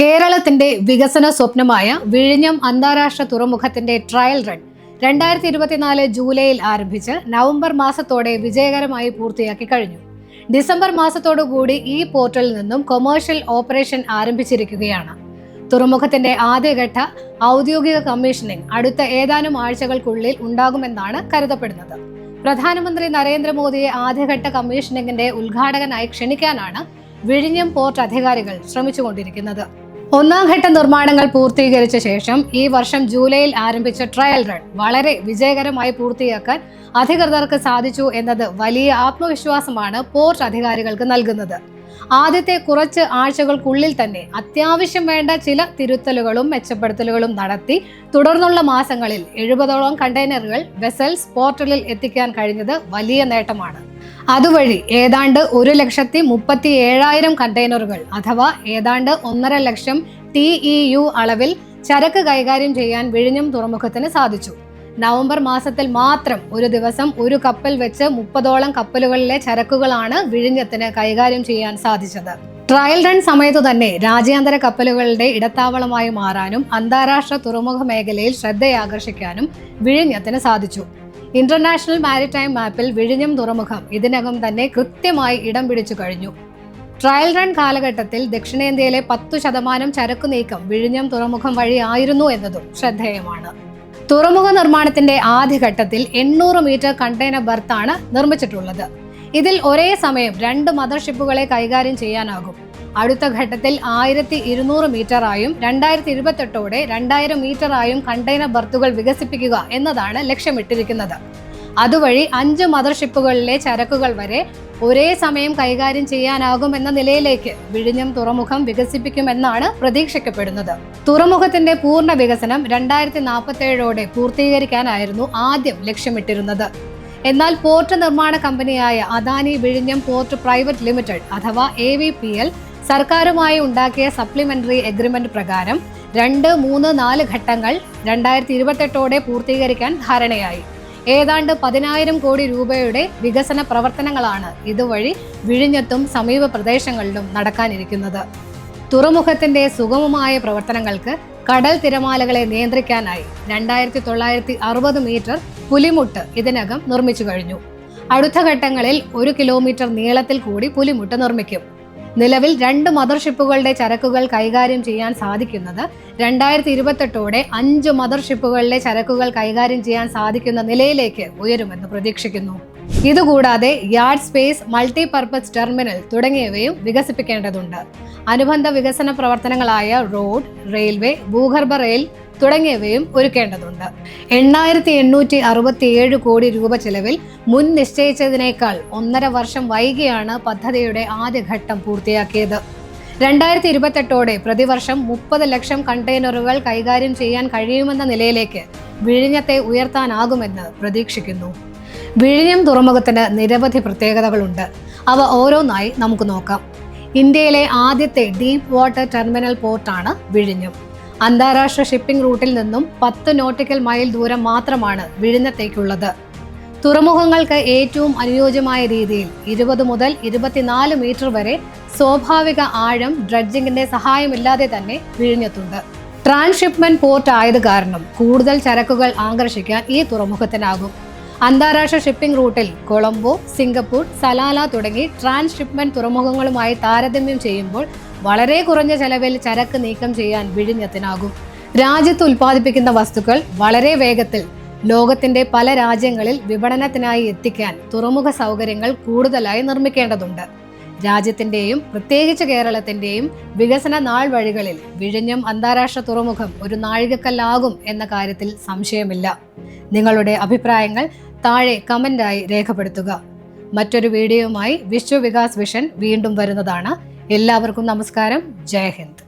കേരളത്തിന്റെ വികസന സ്വപ്നമായ വിഴിഞ്ഞം അന്താരാഷ്ട്ര തുറമുഖത്തിന്റെ ട്രയൽ റൺ രണ്ടായിരത്തി ഇരുപത്തിനാല് ജൂലൈയിൽ ആരംഭിച്ച് നവംബർ മാസത്തോടെ വിജയകരമായി പൂർത്തിയാക്കി കഴിഞ്ഞു. ഡിസംബർ മാസത്തോടുകൂടി ഈ പോർട്ടലിൽ നിന്നും കൊമേഴ്ഷ്യൽ ഓപ്പറേഷൻ ആരംഭിച്ചിരിക്കുകയാണ്. തുറമുഖത്തിന്റെ ആദ്യഘട്ട ഔദ്യോഗിക കമ്മീഷനിംഗ് അടുത്ത ഏതാനും ആഴ്ചകൾക്കുള്ളിൽ ഉണ്ടാകുമെന്നാണ് കരുതപ്പെടുന്നത്. പ്രധാനമന്ത്രി നരേന്ദ്രമോദിയെ ആദ്യഘട്ട കമ്മീഷനിങ്ങിന്റെ ഉദ്ഘാടകനായി ക്ഷണിക്കാനാണ് വിഴിഞ്ഞം പോർട്ട് അധികാരികൾ ശ്രമിച്ചുകൊണ്ടിരിക്കുന്നത്. ഒന്നാം ഘട്ട നിർമ്മാണങ്ങൾ പൂർത്തീകരിച്ച ശേഷം ഈ വർഷം ജൂലൈയിൽ ആരംഭിച്ച ട്രയൽ റൺ വളരെ വിജയകരമായി പൂർത്തിയാക്കാൻ അധികൃതർക്ക് സാധിച്ചു എന്നത് വലിയ ആത്മവിശ്വാസമാണ് പോർട്ട് അധികാരികൾക്ക് നൽകുന്നത്. ആദ്യത്തെ കുറച്ച് ആഴ്ചകൾക്കുള്ളിൽ തന്നെ അത്യാവശ്യം വേണ്ട ചില തിരുത്തലുകളും മെച്ചപ്പെടുത്തലുകളും നടത്തി തുടർന്നുള്ള മാസങ്ങളിൽ എഴുപതോളം കണ്ടെയ്നറുകൾ വെസൽസ് പോർട്ടലിൽ എത്തിക്കാൻ കഴിഞ്ഞത് വലിയ നേട്ടമാണ്. അതുവഴി ഏതാണ്ട് ഒരു ലക്ഷത്തി മുപ്പത്തി ഏഴായിരം കണ്ടെയ്നറുകൾ അഥവാ ഏതാണ്ട് ഒന്നര ലക്ഷം ടി ഇ യു അളവിൽ ചരക്ക് കൈകാര്യം ചെയ്യാൻ വിഴിഞ്ഞം തുറമുഖത്തിന് സാധിച്ചു. നവംബർ മാസത്തിൽ മാത്രം ഒരു ദിവസം ഒരു കപ്പൽ വെച്ച് മുപ്പതോളം കപ്പലുകളിലെ ചരക്കുകളാണ് വിഴിഞ്ഞത്തിന് കൈകാര്യം ചെയ്യാൻ സാധിച്ചത്. ട്രയൽ റൺ സമയത്തു തന്നെ രാജ്യാന്തര കപ്പലുകളുടെ ഇടത്താവളമായി മാറാനും അന്താരാഷ്ട്ര തുറമുഖ മേഖലയിൽ ശ്രദ്ധയാകർഷിക്കാനും വിഴിഞ്ഞത്തിന് സാധിച്ചു. ഇന്റർനാഷണൽ മാരിടൈം മാപ്പിൽ വിഴിഞ്ഞം തുറമുഖം ഇതിനകം തന്നെ കൃത്യമായി ഇടം പിടിച്ചു കഴിഞ്ഞു. ട്രയൽ റൺ കാലഘട്ടത്തിൽ ദക്ഷിണേന്ത്യയിലെ പത്തു ശതമാനം ചരക്കു നീക്കം വിഴിഞ്ഞം തുറമുഖം വഴി ആയിരുന്നു എന്നതും ശ്രദ്ധേയമാണ്. തുറമുഖ നിർമ്മാണത്തിന്റെ ആദ്യഘട്ടത്തിൽ എണ്ണൂറ് മീറ്റർ കണ്ടെയ്നർ ബർത്താണ് നിർമ്മിച്ചിട്ടുള്ളത്. ഇതിൽ ഒരേ സമയം രണ്ട് മദർഷിപ്പുകളെ കൈകാര്യം ചെയ്യാനാകും. അടുത്ത ഘട്ടത്തിൽ ആയിരത്തി ഇരുന്നൂറ് മീറ്ററായും രണ്ടായിരത്തി ഇരുപത്തെട്ടോടെ രണ്ടായിരം മീറ്ററായും കണ്ടെയ്നർ ബർത്തുകൾ വികസിപ്പിക്കുക എന്നതാണ് ലക്ഷ്യമിട്ടിരിക്കുന്നത്. അതുവഴി അഞ്ച് മദർഷിപ്പുകളിലെ ചരക്കുകൾ വരെ ഒരേ സമയം കൈകാര്യം ചെയ്യാനാകുമെന്ന നിലയിലേക്ക് വിഴിഞ്ഞം തുറമുഖം വികസിപ്പിക്കുമെന്നാണ് പ്രതീക്ഷിക്കപ്പെടുന്നത്. തുറമുഖത്തിന്റെ പൂർണ വികസനം രണ്ടായിരത്തി നാൽപ്പത്തേഴോടെ പൂർത്തീകരിക്കാനായിരുന്നു ആദ്യം ലക്ഷ്യമിട്ടിരുന്നത്. എന്നാൽ പോർട്ട് നിർമ്മാണ കമ്പനിയായ അദാനി വിഴിഞ്ഞം പോർട്ട് പ്രൈവറ്റ് ലിമിറ്റഡ് അഥവാ എ വി പി എൽ സർക്കാരുമായി ഉണ്ടാക്കിയ സപ്ലിമെന്ററി എഗ്രിമെന്റ് പ്രകാരം രണ്ട് മൂന്ന് നാല് ഘട്ടങ്ങൾ രണ്ടായിരത്തി ഇരുപത്തെട്ടോടെ പൂർത്തീകരിക്കാൻ ധാരണയായി. ഏതാണ്ട് പതിനായിരം കോടി രൂപയുടെ വികസന പ്രവർത്തനങ്ങളാണ് ഇതുവഴി വിഴിഞ്ഞത്തും സമീപ പ്രദേശങ്ങളിലും നടക്കാനിരിക്കുന്നത്. തുറമുഖത്തിന്റെ സുഗമമായ പ്രവർത്തനങ്ങൾക്ക് കടൽ തിരമാലകളെ നിയന്ത്രിക്കാനായി രണ്ടായിരത്തി തൊള്ളായിരത്തി അറുപത് മീറ്റർ പുലിമുട്ട് ഇതിനകം നിർമ്മിച്ചു കഴിഞ്ഞു. അടുത്ത ഘട്ടങ്ങളിൽ ഒരു കിലോമീറ്റർ നീളത്തിൽ കൂടി പുലിമുട്ട് നിർമ്മിക്കും. നിലവിൽ രണ്ട് മദർഷിപ്പുകളുടെ ചരക്കുകൾ കൈകാര്യം ചെയ്യാൻ സാധിക്കുന്നത്. രണ്ടായിരത്തി ഇരുപത്തെട്ടോടെ അഞ്ച് മദർഷിപ്പുകളിലെ ചരക്കുകൾ കൈകാര്യം ചെയ്യാൻ സാധിക്കുന്ന നിലയിലേക്ക് ഉയരുമെന്ന് പ്രതീക്ഷിക്കുന്നു. ഇതുകൂടാതെ yard space multi purpose terminal തുടങ്ങിയവയും വികസിപ്പിക്കേണ്ടതുണ്ട്. അനുബന്ധ വികസന പ്രവർത്തനങ്ങളായ റോഡ് റെയിൽവേ ഭൂഗർഭ റെയിൽ തുടങ്ങിയവയും ഒരുക്കേണ്ടതുണ്ട്. എണ്ണായിരത്തി എണ്ണൂറ്റി അറുപത്തി ഏഴ് കോടി രൂപ ചെലവിൽ മുൻ നിശ്ചയിച്ചതിനേക്കാൾ ഒന്നര വർഷം വൈകിയാണ് പദ്ധതിയുടെ ആദ്യഘട്ടം പൂർത്തിയാക്കിയത്. രണ്ടായിരത്തി ഇരുപത്തെട്ടോടെ പ്രതിവർഷം മുപ്പത് ലക്ഷം കണ്ടെയ്നറുകൾ കൈകാര്യം ചെയ്യാൻ കഴിയുമെന്ന നിലയിലേക്ക് വിഴിഞ്ഞത്തെ ഉയർത്താനാകുമെന്ന് പ്രതീക്ഷിക്കുന്നു. വിഴിഞ്ഞം തുറമുഖത്തിന് നിരവധി പ്രത്യേകതകളുണ്ട്. അവ ഓരോന്നായി നമുക്ക് നോക്കാം. ഇന്ത്യയിലെ ആദ്യത്തെ ഡീപ്പ് വാട്ടർ ടെർമിനൽ പോർട്ടാണ് വിഴിഞ്ഞം. അന്താരാഷ്ട്ര ഷിപ്പിംഗ് റൂട്ടിൽ നിന്നും പത്ത് നോട്ടിക്കൽ മൈൽ ദൂരം മാത്രമാണ് വിഴിഞ്ഞത്തേക്കുള്ളത്. തുറമുഖങ്ങൾക്ക് ഏറ്റവും അനുയോജ്യമായ രീതിയിൽ ഇരുപത് മുതൽ ഇരുപത്തിനാല് മീറ്റർ വരെ സ്വാഭാവിക ആഴം ഡ്രഡ്ജിങ്ങിന്റെ സഹായമില്ലാതെ തന്നെ വിഴിഞ്ഞെത്തുണ്ട്. ട്രാൻസ്ഷിപ്മെന്റ് പോർട്ട് ആയത് കാരണം കൂടുതൽ ചരക്കുകൾ ആകർഷിക്കാൻ ഈ തുറമുഖത്തിനാകും. അന്താരാഷ്ട്ര ഷിപ്പിംഗ് റൂട്ടിൽ കൊളംബോ സിംഗപ്പൂർ സലാല തുടങ്ങി ട്രാൻസ്ഷിപ്മെന്റ് തുറമുഖങ്ങളുമായി താരതമ്യം ചെയ്യുമ്പോൾ വളരെ കുറഞ്ഞ ചെലവിൽ ചരക്ക് നീക്കം ചെയ്യാൻ വിഴിഞ്ഞത്തിനാകും. രാജ്യത്ത് ഉൽപ്പാദിപ്പിക്കുന്ന വസ്തുക്കൾ വളരെ വേഗത്തിൽ ലോകത്തിന്റെ പല രാജ്യങ്ങളിൽ വിപണനത്തിനായി എത്തിക്കാൻ തുറമുഖ സൗകര്യങ്ങൾ കൂടുതലായി നിർമ്മിക്കേണ്ടതുണ്ട്. രാജ്യത്തിന്റെയും പ്രത്യേകിച്ച് കേരളത്തിന്റെയും വികസന നാൾ വഴികളിൽ വിഴിഞ്ഞം അന്താരാഷ്ട്ര തുറമുഖം ഒരു നാഴികക്കല്ലാകും എന്ന കാര്യത്തിൽ സംശയമില്ല. നിങ്ങളുടെ അഭിപ്രായങ്ങൾ താഴെ കമന്റായി രേഖപ്പെടുത്തുക. മറ്റൊരു വീഡിയോയുമായി വിശ്വ വികാസ് വിഷൻ വീണ്ടും വരുന്നതാണ്. എല്ലാവർക്കും നമസ്കാരം. ജയ് ഹിന്ദ്.